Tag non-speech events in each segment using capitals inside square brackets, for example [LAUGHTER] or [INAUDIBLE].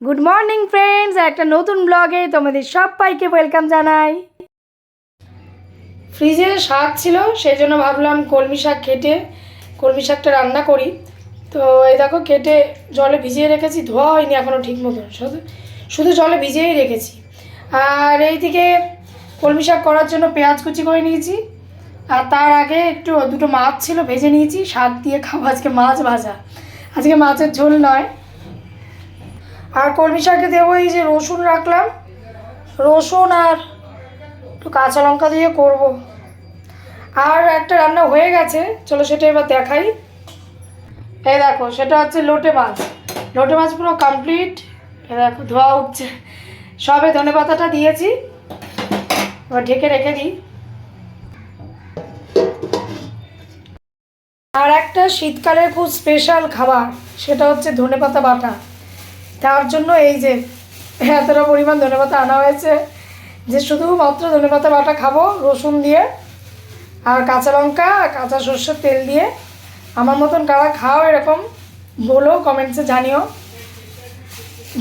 Good morning friends একটা নতুন ব্লগে তোমাদের সবাইকে ওয়েলকাম জানাই। ফ্রিজে শাক ছিল সেই জন্য ভাবলাম কলমি শাক কেটে, কলমি শাকটা রান্না করি। তো এই দেখো, কেটে জলে ভিজিয়ে রেখেছি। ধোয়া হয়নি এখনও ঠিক মতন, শুধু শুধু জলে ভিজিয়েই রেখেছি। আর এই এইদিকে কলমি শাক করার জন্য পেঁয়াজ কুচি করে নিয়েছি। আর তার আগে একটু দুটো মাছ ছিল, ভেজে নিয়েছি। শাক দিয়ে খাব। আজকে মাছ ভাজা। আজকে মাছের ঝোল নয়। আর কলমি শাকে দেবো এই যে রসুন রাখলাম। রসুন আর একটু কাঁচা লঙ্কা দিয়ে করব। আর একটা রান্না হয়ে গেছে, চলো সেটা এবার দেখাই। এই দেখো, সেটা হচ্ছে লোটে মাছ। লোটে মাছ পুরো কমপ্লিট এ দেখো, ধোয়া উঠছে সবে ধনে পাতাটা দিয়েছি। এবার ঢেকে রেখে দিই। আর একটা শীতকালের খুব স্পেশাল খাবার, সেটা হচ্ছে ধনেপাতা বাটা। তার জন্য এই যে এতটা পরিমাণ ধনেপাতা আনা হয়েছে, যে শুধুমাত্র ধনেপাতা বাটা খাব, রসুন দিয়ে, আর কাঁচা লঙ্কা কাঁচা সর্ষের তেল দিয়ে। আমার মতন কারা খাও এরকম, বলো, কমেন্টসে জানিও।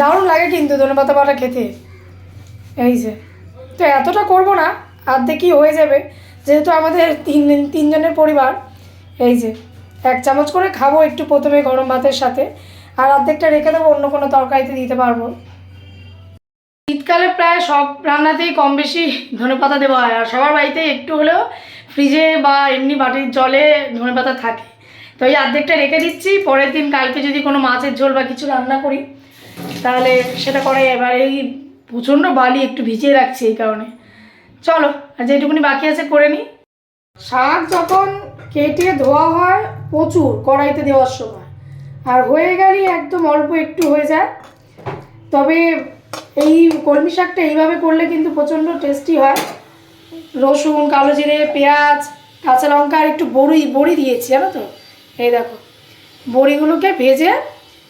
দারুণ লাগে কিন্তু ধনেপাতা বাটা খেতে। এই যে, তো এতটা করব না অর্ধেকই হয়ে যাবে। যেহেতু আমাদের তিন, তিনজনের পরিবার, এই যে, এক চামচ করে খাব একটু প্রথমে গরম ভাতের সাথে। আর অর্ধেকটা রেখে দেবো, অন্য কোনো তরকারিতে দিতে পারব। শীতকালে প্রায় সব রান্নাতেই কম বেশি ধনেপাতা দেওয়া হয়, আর সবার বাড়িতে একটু হলেও ফ্রিজে বা এমনি বাটির জলে ধনেপাতা থাকে। তো এই অর্ধেকটা রেখে দিচ্ছি, পরের দিন কালকে যদি কোনো মাছের ঝোল বা কিছু রান্না করি, তাহলে সেটা করে এবার এই প্রচণ্ড বালি একটু ভিজিয়ে রাখছি এই কারণে। চলো, আর যেটুকুনি বাকি আছে করে নিই। শাক যখন কেটে ধোয়া হয়, প্রচুর কড়াইতে দেওয়ার সময়। আর হয়ে গেলেই একদম অল্প একটু হয়ে যায়। তবে এই কলমি শাকটা এইভাবে করলে কিন্তু প্রচণ্ড টেস্টি হয়। রসুন, কালো জিরে, পেঁয়াজ, কাঁচা লঙ্কা আর একটু বড়ি বড়ি দিয়েছি, জানো তো? এই দেখো, বড়িগুলোকে ভেজে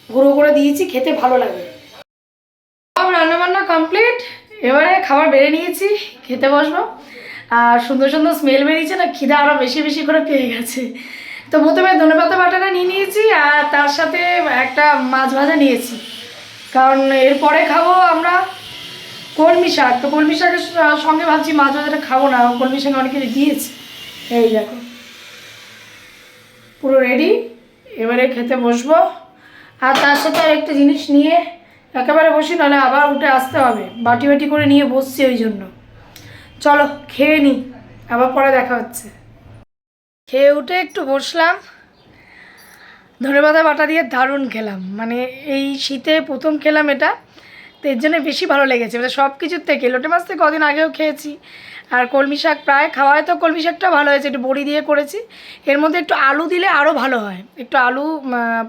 গুঁড়ো করে দিয়েছি, খেতে ভালো লাগে। সব রান্নাবান্না কমপ্লিট এবারে খাবার বেড়ে নিয়েছি, খেতে বসবো। আর সুন্দর সুন্দর স্মেল বেরিয়েছে, না খিদে আরও বেশি বেশি করে পেয়ে গেছে। তো প্রথমে ধনেপাতা বাটাটা নিয়ে নিয়েছি আর তার সাথে একটা মাছ ভাজা নিয়েছি। কারণ এরপরে খাব আমরা কলমি শাক। তো কলমি শাকের সঙ্গে ভাবছি মাছ ভাজাটা খাব না কলমি শাক অনেক দিয়েছি। এই দেখো। পুরো রেডি এবারে খেতে বসবো। আর তার সাথে একটা জিনিস নিয়ে একেবারে বসি, নাহলে আবার উঠে আসতে হবে। বাটি বাটি করে নিয়ে বসছি ওই জন্য। চলো, খেয়ে নিই আবার পরে দেখা হচ্ছে। খেয়ে উঠে একটু বসলাম ধনেপাতা বাটা দিয়ে দারুণ খেলাম। মানে এই শীতে প্রথম খেলাম এটা, তো এর জন্য বেশি ভালো লেগেছে। মানে সব কিছুর থেকে, লোটে মাছ থেকে কদিন আগেও খেয়েছি, আর কলমি শাক প্রায় খাওয়ায় তো কলমি শাকটা ভালো হয়েছে, একটু বড়ি দিয়ে করেছি। এর মধ্যে একটু আলু দিলে আরও ভালো হয়। একটু আলু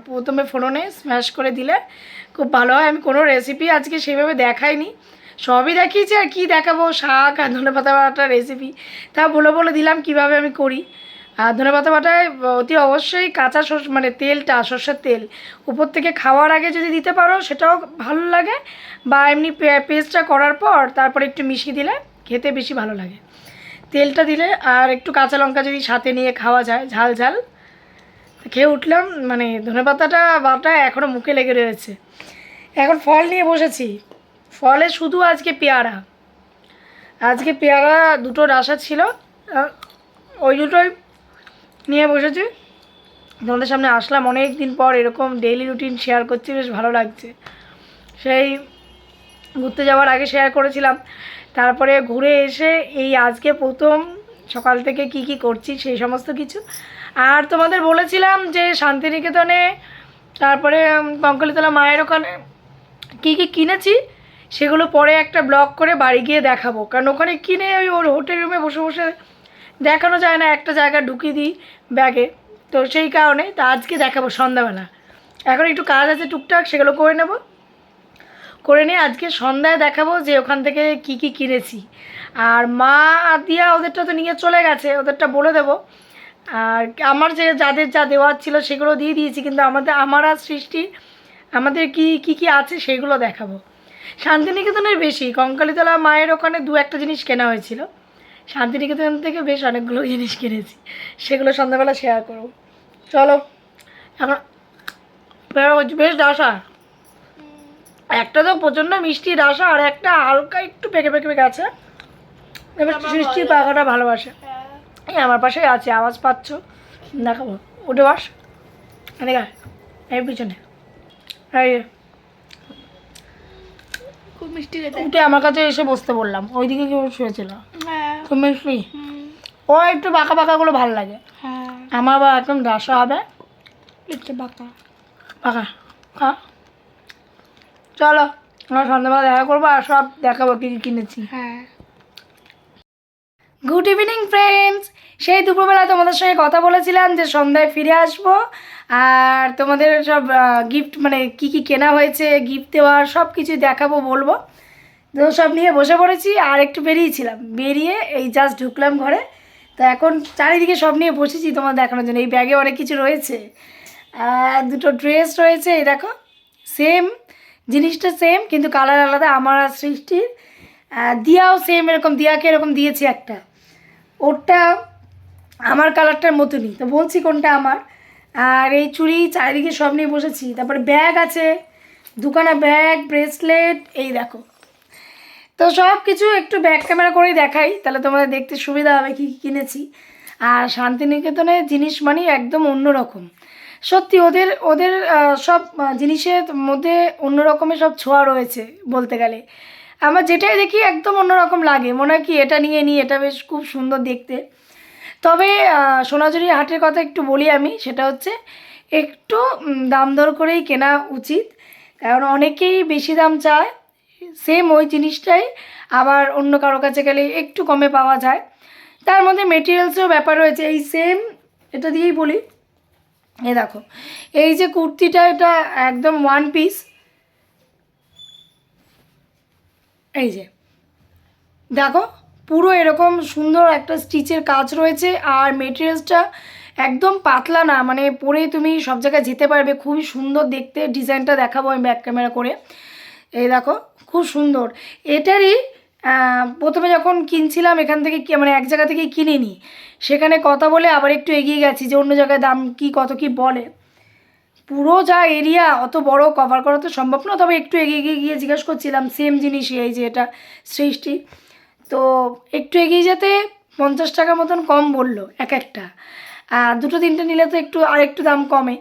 প্রথমে ফোড়নে স্ম্যাশ করে দিলে খুব ভালো হয়। আমি কোনো রেসিপি আজকে সেভাবে দেখাইনি। সবই দেখিয়েছি আর কী দেখাবো, শাক আর ধনে পাতা বাটা রেসিপি তা বলে বলে দিলাম কীভাবে আমি করি। আর ধনে পাতা বাটায় অতি অবশ্যই কাঁচা সর্ষ মানে তেলটা, সর্ষের তেল। উপর থেকে খাওয়ার আগে যদি দিতে পারো, সেটাও ভালো লাগে। বা এমনি পেস্টটা করার পর তারপরে একটু মিশিয়ে দিলে খেতে বেশি ভালো লাগে। তেলটা দিলে আর একটু কাঁচা লঙ্কা যদি সাথে নিয়ে খাওয়া যায়, ঝাল ঝাল। খেয়ে উঠলাম মানে ধনে পাতাটা, বাটা এখনও মুখে লেগে রয়েছে। এখন ফল নিয়ে বসেছি। ফলে শুধু আজকে পেয়ারা। আজকে পেয়ারা দুটো রাসা ছিল ওই দুটোই নিয়ে বসেছি। তোমাদের সামনে আসলাম। অনেক দিন পর এরকম ডেইলি রুটিন শেয়ার করছি, বেশ ভালো লাগছে। সেই ঘুরতে যাওয়ার আগে শেয়ার করেছিলাম। তারপরে ঘুরে এসে এই আজকে প্রথম সকাল থেকে কি কি করছি সেই সমস্ত কিছু। আর তোমাদের বলেছিলাম যে শান্তিনিকেতনে, তারপরে কঙ্কলিতলা মায়ের ওখানে কী কী কিনেছি, সেগুলো পরে একটা ব্লগ করে বাড়ি গিয়ে দেখাবো। কারণ ওখানে কিনে ওই ওর হোটেল রুমে বসে বসে দেখানো যায় না, একটা জায়গা ঢুকিয়ে দিই ব্যাগে। তো সেই কারণে তা আজকে দেখাবো সন্ধ্যাবেলা। এখন একটু কাজ আছে টুকটাক, সেগুলো করে নেব। করে নিয়ে আজকে সন্ধ্যায় দেখাবো যে ওখান থেকে কি কি কিনেছি। আর মা দিয়া ওদেরটা তো নিয়ে চলে গেছে, ওদেরটা বলে দেবো। আর আমার যে যাদের যা দেওয়ার ছিল সেগুলো দিয়ে দিয়েছি, কিন্তু আমাদের, আমার আর সৃষ্টি আমাদের কি কি কি আছে সেগুলো দেখাবো। শান্তিনিকেতনের বেশি কঙ্কালীতলা মায়ের ওখানে দু একটা জিনিস কেনা হয়েছিল। শান্তিনিকেতন থেকে বেশ অনেকগুলো জিনিস কিনেছি। সেগুলো সন্ধ্যাবেলা শেয়ার করব। চলো এখন বেশ দশা একটা তো প্রচণ্ড মিষ্টি ডাসা আর একটা হালকা একটু পেকে পেকে পেকে আছে। এবার মিষ্টির পাখাটা ভালোবাসে। হ্যাঁ। এই আমার পাশেই আছে আওয়াজ পাচ্ছ? দেখাবো। উঠে বাস। এই পিছনে। এই খুব মিষ্টি উঠে আমার কাছে এসে বসতে বললাম। ওইদিকে কেউ শুয়েছিল। হ্যাঁ। খুব মিষ্টি ও একটু বাঁকা বাঁকাগুলো ভালো লাগে। হ্যাঁ। আমার বা একদম রাসা হবে। একটু বাঁকা। বাঁকা। হ্যাঁ চলো আমরা সন্ধ্যাবেলা দেখা করব আর সব দেখাবো কী কী কিনেছি। হ্যাঁ। গুড ইভিনিং ফ্রেন্ডস সেই দুপুরবেলা তোমাদের সঙ্গে কথা বলেছিলাম যে সন্ধ্যায় ফিরে আসব। আর তোমাদের সব গিফট মানে কি কি কেনা হয়েছে গিফট দেওয়ার সব কিছু দেখাবো বলব। তো সব নিয়ে বসে পড়েছি আর একটু বেরিয়েছিলাম বেরিয়ে এই জাস্ট ঢুকলাম ঘরে। তো এখন চারিদিকে সব নিয়ে বসেছি তোমার দেখানোর জন্য। এই ব্যাগে অনেক কিছু রয়েছে। দুটো ড্রেস রয়েছে, এই দেখো। সেম জিনিসটা সেম কিন্তু কালার আলাদা আমার আর সৃষ্টির। দিয়াও সেম এরকম, দিয়াকে এরকম দিয়েছি একটা। ওরটা আমার কালারটার মতনই। তো বলছি কোনটা আমার। আর এই চুড়ি চারিদিকে সব নিয়ে বসেছি। তারপরে ব্যাগ আছে, দুখানা ব্যাগ ব্রেসলেট এই দেখো। তো সব কিছু একটু ব্যাক ক্যামেরা করেই দেখাই, তাহলে তোমাদের দেখতে সুবিধা হবে কী কী কিনেছি। আর শান্তিনিকেতনে জিনিস মানে একদম অন্যরকম। সত্যি ওদের ওদের সব জিনিসের মধ্যে অন্য রকমের সব ছোঁয়া রয়েছে বলতে গেলে। আমার যেটাই দেখি একদম অন্যরকম লাগে, মনে হয় কি এটা নিয়ে নিই এটা বেশ খুব সুন্দর দেখতে। তবে সোনাঝুরি হাটের কথা একটু বলি আমি, সেটা হচ্ছে একটু দাম দর করেই কেনা উচিত। কারণ অনেকেই বেশি দাম চায় সেম ওই জিনিসটাই। আবার অন্য কারও কাছে গেলে একটু কমে পাওয়া যায়। তার মধ্যে মেটেরিয়ালসেরও ব্যাপার রয়েছে। এই সেম এটা দিয়েই বলি। এ দেখো, এই যে কুর্তিটা, এটা একদম ওয়ান পিস এই যে, দেখো, পুরো এরকম সুন্দর একটা স্টিচের কাজ রয়েছে। আর মেটেরিয়ালসটা একদম পাতলা না মানে পরে তুমি সব জায়গায় যেতে পারবে। খুবই সুন্দর দেখতে, ডিজাইনটা দেখাবো আমি ব্যাক ক্যামেরা করে। এই দেখো খুব সুন্দর। এটারই প্রথমে যখন কিনছিলাম এখান থেকে মানে এক জায়গা থেকেই কিনিনি, সেখানে কথা বলে আবার একটু এগিয়ে গেছি যে অন্য জায়গায় দাম কি, কত কি বলে। পুরো যা এরিয়া, অত বড় কভার করা তো সম্ভব না, তবে একটু এগিয়ে গিয়ে গিয়ে জিজ্ঞেস করছিলাম সেম জিনিসই এই যে এটা সৃষ্টি। তো একটু এগিয়ে যেতে পঞ্চাশ টাকা মতন কম বলল, এক একটা। দুটো, তিনটে নিলে তো একটু আর একটু দাম কমে।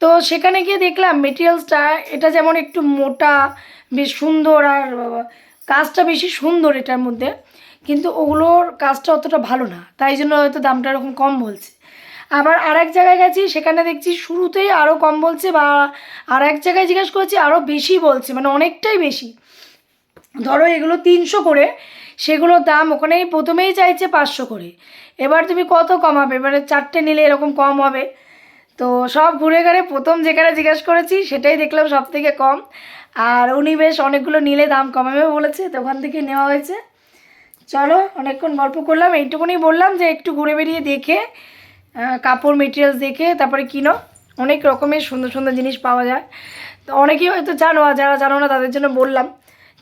তো সেখানে গিয়ে দেখলাম মেটেরিয়ালসটা, এটা যেমন একটু মোটা, বেশ সুন্দর আর কাজটা বেশি সুন্দর এটার মধ্যে। কিন্তু ওগুলোর কাজটা অতটা ভালো না, তাই জন্য হয়তো দামটা এরকম কম বলছে। আবার আর এক জায়গায় গেছি, সেখানে দেখছি শুরুতেই আরও কম বলছে বা আর এক জায়গায় জিজ্ঞেস করেছি আরও বেশি বলছে মানে অনেকটাই বেশি। ধরো এগুলো তিনশো করে সেগুলোর দাম ওখানেই প্রথমেই চাইছে পাঁচশো করে। এবার তুমি কত কমাবে? এবারে চারটে নিলে এরকম কম হবে। তো সব ঘুরে ঘুরে প্রথম যেখানে জিজ্ঞেস করেছি, সেটাই দেখলাম সব থেকে কম। আর উনি বেশ অনেকগুলো নিলে দাম কমাবে বলেছে, তো ওখান থেকে নেওয়া হয়েছে। চলো, অনেকক্ষণ গল্প করলাম, এইটুকুনি বললাম যে একটু ঘুরে বেরিয়ে দেখে কাপড় মেটেরিয়ালস দেখে, তারপরে কিনো। অনেক রকমের সুন্দর সুন্দর জিনিস পাওয়া যায়। তো অনেকেই হয়তো জানো, আর যারা জানো না, তাদের জন্য বললাম।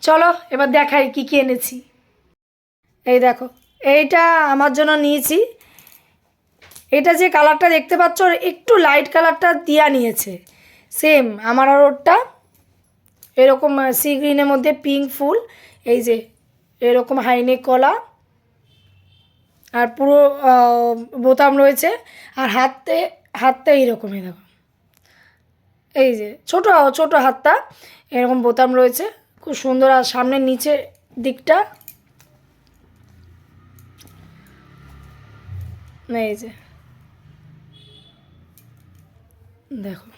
চলো, এবার দেখাই কি কী এনেছি। এই দেখো, এইটা আমার জন্য নিয়েছি। এটা যে কালারটা দেখতে পাচ্ছ একটু লাইট কালারটা দিয়া নিয়েছে। সেম আমার আর ওরটা এরকম সি গ্রিনের মধ্যে পিঙ্ক ফুল, এই যে এরকম হাইনেক কলা, আর পুরো বোতাম রয়েছে, আর হাতে, হাতটা এইরকমই দেখো। এই যে ছোট ছোট হাতটা, এরকম বোতাম রয়েছে, খুব সুন্দর, আর সামনের নিচে দিকটা, এই যে। দেখো।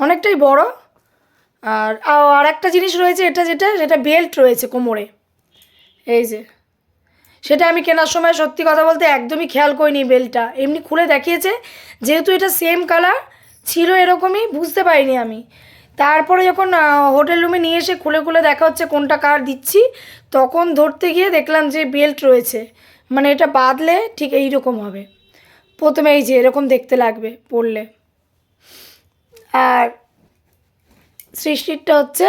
অনেকটাই বড়, আর আর একটা জিনিস রয়েছে এটা যেটা, সেটা বেল্ট রয়েছে কোমরে। এই যে, সেটা আমি কেনার সময় সত্যি কথা বলতে একদমই খেয়াল করিনি বেলটা এমনি খুলে দেখিয়েছে, যেহেতু এটা সেম কালার ছিল এরকমই, বুঝতে পারিনি আমি। তারপরে যখন হোটেল রুমে নিয়ে এসে খুলে খুলে দেখা হচ্ছে কোনটা কার দিচ্ছি, তখন ধরতে গিয়ে দেখলাম যে বেল্ট রয়েছে। মানে এটা বাঁধলে ঠিক এই রকম হবে। প্রথমে এই যে এরকম দেখতে লাগবে পরলে আর সৃষ্টিরটা হচ্ছে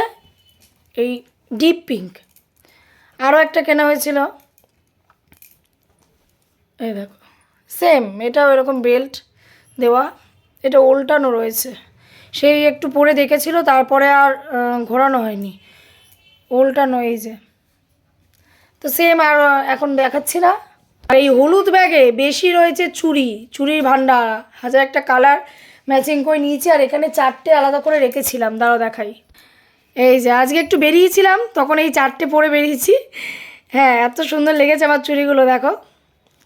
এই ডিপ পিঙ্ক। আরও একটা কেনা হয়েছিল। এই দেখো, সেম, এটাও এরকম বেল্ট দেওয়া, এটা উল্টানো রয়েছে। সেই একটু পরে দেখেছিল, তারপরে আর ঘোরানো হয়নি। উল্টানো এই যে। তো সেম আর, এখন দেখাচ্ছি না। আর এই হলুদ ব্যাগে বেশি রয়েছে চুড়ি, চুড়ির ভান্ডার। হাজার একটা কালার ম্যাচিং করে নিয়েছি আর এখানে চারটে আলাদা করে রেখেছিলাম, দাঁড়াও দেখাই। এই যে, আজকে একটু বেরিয়েছিলাম, তখন এই চারটে পরে বেরিয়েছি। হ্যাঁ এত সুন্দর লেগেছে আমার চুড়িগুলো, দেখো,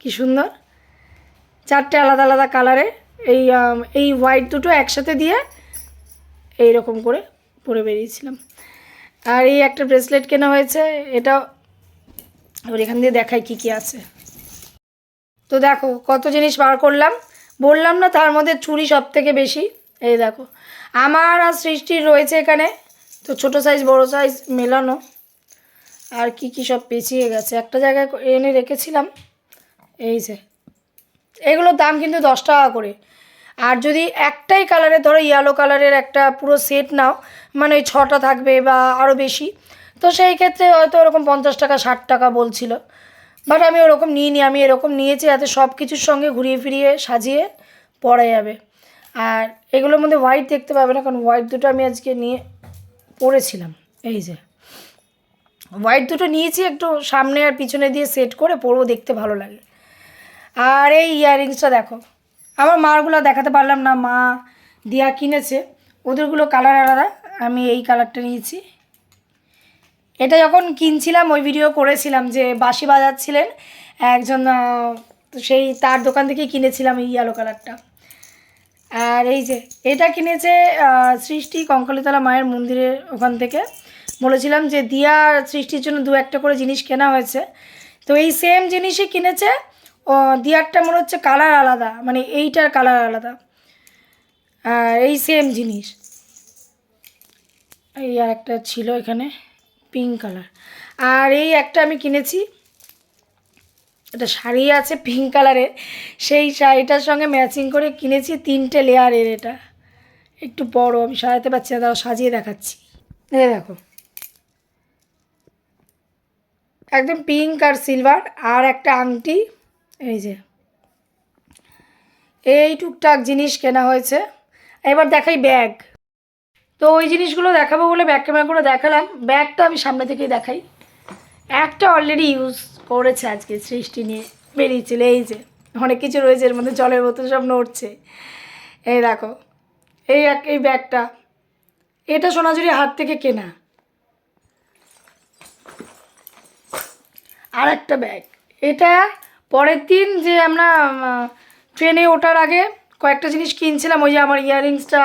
কি সুন্দর। চারটে আলাদা আলাদা কালারে, এই এই হোয়াইট দুটো একসাথে দিয়ে এই রকম করে পরে বেরিয়েছিলাম। আর এই একটা ব্রেসলেট কেনা হয়েছে এটা এবার এখান দিয়ে দেখাই কি কি আছে। তো দেখো কত জিনিস বার করলাম। বললাম না তার মধ্যে চুড়ি সব থেকে বেশি। এই দেখো, আমার আর সৃষ্টির রয়েছে এখানে। তো ছোট সাইজ বড় সাইজ মেলানো। আর কি কি সব পেঁচিয়ে গেছে। একটা জায়গায় এনে রেখেছিলাম। এই যে এগুলোর দাম কিন্তু দশ টাকা করে। আর যদি একটাই কালারের ধরো ইয়েলো কালারের একটা পুরো সেট নাও মানে ওই ছটা থাকবে বা আরও বেশি, তো সেই ক্ষেত্রে হয়তো ওরকম পঞ্চাশ টাকা, ষাট টাকা বলছিল। বাট আমি ওরকম নিইনি, আমি এরকম নিয়েছি যাতে সব কিছুর সঙ্গে ঘুরিয়ে ফিরিয়ে সাজিয়ে পরা যাবে। আর এগুলোর মধ্যে হোয়াইট দেখতে পাবে না, কারণ হোয়াইট দুটো আমি আজকে নিয়ে পরেছিলাম এই যে। হোয়াইট দুটো নিয়েছি একটু সামনে আর পিছনে দিয়ে সেট করে পরবো, দেখতে ভালো লাগে। আর এই ইয়াররিংসটা দেখো, আমার মারগুলো দেখাতে পারলাম না, মা দিয়া কিনেছে। ওদেরগুলো কালার আলাদা, আমি এই কালারটা নিয়েছি। এটা যখন কিনছিলাম, ওই ভিডিও করেছিলাম যে বাঁশি বাজাচ্ছিলেন, একজন সেই তার দোকান থেকেই কিনেছিলাম এই ইয়েলো কালারটা আর এই যে, এটা কিনেছে সৃষ্টি কঙ্কালীতলা মায়ের মন্দিরের ওখান থেকে। বলেছিলাম যে দিয়া সৃষ্টির জন্য দু একটা করে জিনিস কেনা হয়েছে। তো এই সেম জিনিসই কিনেছে, ও, দিয়ারটা মনে হচ্ছে কালার আলাদা মানে এইটার কালার আলাদা। আর এই সেম জিনিস। এই আর একটা ছিল এখানে। Pink colour. আর এই একটা আমি কিনেছি। এটা শাড়ি আছে পিঙ্ক কালারের। সেই শাড়িটার সঙ্গে ম্যাচিং করে কিনেছি তিনটে লেয়ারের এটা। একটু বড়, আমি সাজাতে পারছি না তাও সাজিয়ে দেখাচ্ছি। এই দেখো। একদম পিঙ্ক আর সিলভার, আর একটা আংটি। এই যে। এই টুকটাক জিনিস কেনা হয়েছে। এবার দেখাই ব্যাগ। তো ওই জিনিসগুলো দেখাবো বলে ব্যাগ ক্যামেরা করে দেখালাম। ব্যাগটা আমি সামনে থেকেই দেখাই। একটা অলরেডি ইউজ করেছে আজকে সৃষ্টি নিয়ে। বেরিয়েছিল এই যে অনেক কিছু রয়েছে, এর মধ্যে জলের বোতল সব নড়ছে। এই দেখো, এই এক, এই ব্যাগটা এটা সোনাঝুরি হাত থেকে কেনা। আর একটা ব্যাগ এটা পরের দিন যে আমরা ট্রেনে ওঠার আগে কয়েকটা জিনিস কিনছিলাম, ওই যে আমার ইয়াররিংসটা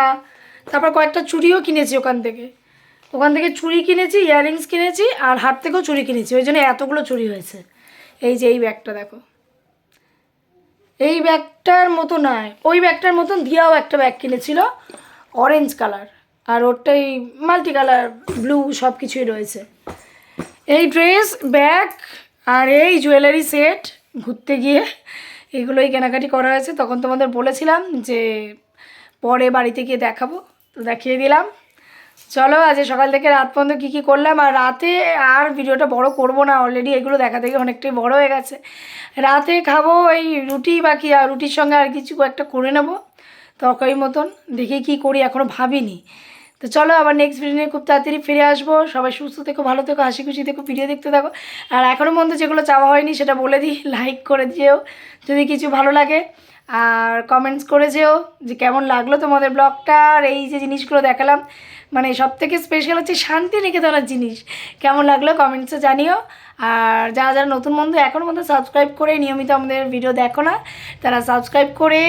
তারপর কয়েকটা চুড়িও কিনেছি ওখান থেকে। ওখান থেকে চুড়ি কিনেছি ইয়াররিংস কিনেছি আর হাত থেকেও চুড়ি কিনেছি। ওই জন্য এতগুলো চুড়ি হয়েছে। এই যে এই ব্যাগটা দেখো। এই ব্যাগটার মতো নয়, ওই ব্যাগটার মতন দিয়াও একটা ব্যাগ কিনেছিল অরেঞ্জ কালার আর ওরটাই মাল্টি কালার ব্লু সব কিছুই রয়েছে। এই ড্রেস ব্যাগ আর এই জুয়েলারি সেট ঘুরতে গিয়ে এগুলোই কেনাকাটি করা হয়েছে। তখন তোমাদের বলেছিলাম যে পরে বাড়িতে গিয়ে দেখাবো। তো দেখিয়ে দিলাম। চলো আজ সকাল থেকে রাত পর্যন্ত কী কী করলাম, আর রাতে আর ভিডিওটা বড় করব না অলরেডি এগুলো দেখা থেকে অনেকটাই বড় হয়ে গেছে। রাতে খাব এই রুটি বা কি আর রুটির সঙ্গে আর কিছু একটা করে নেব তরকারি মতন। দেখি কি করি এখনও ভাবিনি। তো চলো, আবার নেক্সট ভিডিও নিয়ে খুব তাড়াতাড়ি ফিরে আসব। সবাই সুস্থ থেকো, ভালো থেকো, হাসি খুশি থেকো, ভিডিও দেখতে থাকো। আর এখনও পর্যন্ত যেগুলো চাওয়া হয়নি, সেটা বলে দিই [LAUGHS] লাইক করে দিও। যদি কিছু ভালো লাগে আর কমেন্টস করে যেও যে কেমন লাগল তোমাদের ব্লগটা, আর এই যে জিনিসগুলো দেখালাম মানে সব থেকে স্পেশাল হচ্ছে শান্তি নিকেতনের জিনিস। কেমন লাগল কমেন্টসে জানিও। আর যারা যারা নতুন বন্ধু এখনও মধ্যে সাবস্ক্রাইব করে নিয়মিত আমাদের ভিডিও দেখো না, তারা সাবস্ক্রাইব করে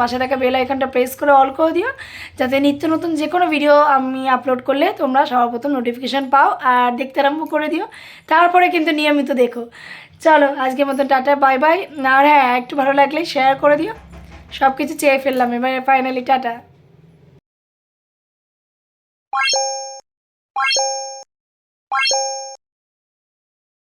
পাশে থাকা বেল আইকনটা প্রেস করে অল করে দিও, যাতে নিত্য নতুন যে কোনো ভিডিও আমি আপলোড করলে তোমরা সর্বপ্রথম নোটিফিকেশান পাও, আর দেখতে আরম্ভ করে দিও। তারপরে কিন্তু নিয়মিত দেখো। চলো, আজকের মতন টাটা বাই বাই আর হ্যাঁ একটু ভালো লাগলে শেয়ার করে দিও। সব কিছু চেয়ে ফেললাম, এবার ফাইনালি টাটা।